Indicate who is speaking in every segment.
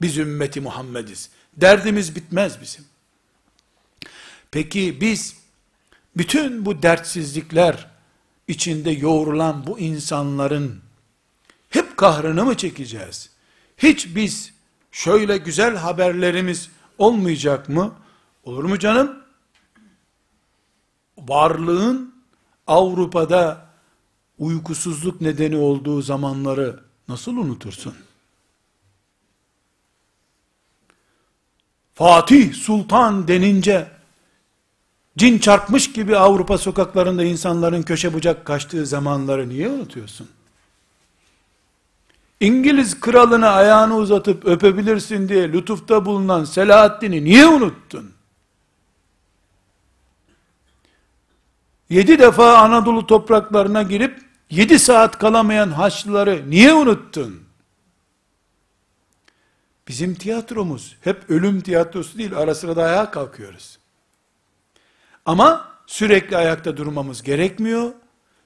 Speaker 1: Biz ümmeti Muhammediz. Derdimiz bitmez bizim. Peki biz bütün bu dertsizlikler içinde yoğrulan bu insanların hep kahrını mı çekeceğiz? Hiç biz şöyle güzel haberlerimiz olmayacak mı? Olur mu canım? Varlığın Avrupa'da uykusuzluk nedeni olduğu zamanları nasıl unutursun? Fatih Sultan denince cin çarpmış gibi Avrupa sokaklarında insanların köşe bucak kaçtığı zamanları niye unutuyorsun? İngiliz kralına ayağını uzatıp öpebilirsin diye lütufta bulunan Selahaddin'i niye unuttun? Yedi defa Anadolu topraklarına girip yedi saat kalamayan Haçlıları niye unuttun? Bizim tiyatromuz hep ölüm tiyatrosu değil, ara sıra da ayağa kalkıyoruz. Ama sürekli ayakta durmamız gerekmiyor.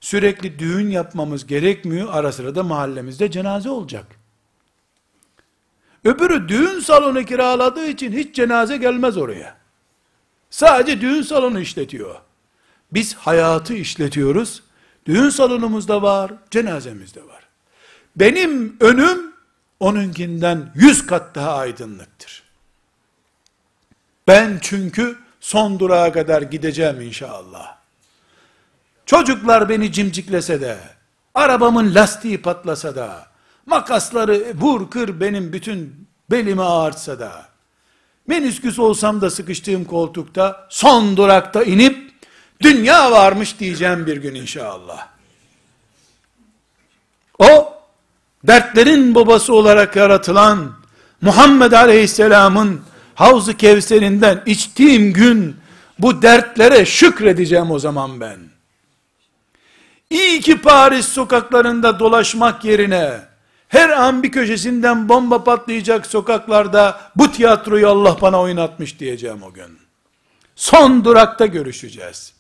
Speaker 1: Sürekli düğün yapmamız gerekmiyor. Ara sıra da mahallemizde cenaze olacak. Öbürü düğün salonu kiraladığı için hiç cenaze gelmez oraya. Sadece düğün salonu işletiyor. Biz hayatı işletiyoruz. Düğün salonumuz da var, cenazemiz de var. Benim önüm onunkinden yüz kat daha aydınlıktır. Ben çünkü son durağa kadar gideceğim inşallah. Çocuklar beni cimciklese de, arabamın lastiği patlasa da, makasları vur kır benim bütün belimi ağartsa da, menisküs olsam da sıkıştığım koltukta, son durakta inip, dünya varmış diyeceğim bir gün inşallah. O, dertlerin babası olarak yaratılan, Muhammed Aleyhisselam'ın Havz-ı Kevser'inden içtiğim gün, bu dertlere şükredeceğim o zaman ben. İyi ki Paris sokaklarında dolaşmak yerine, her an bir köşesinden bomba patlayacak sokaklarda, bu tiyatroyu Allah bana oynatmış diyeceğim o gün. Son durakta görüşeceğiz.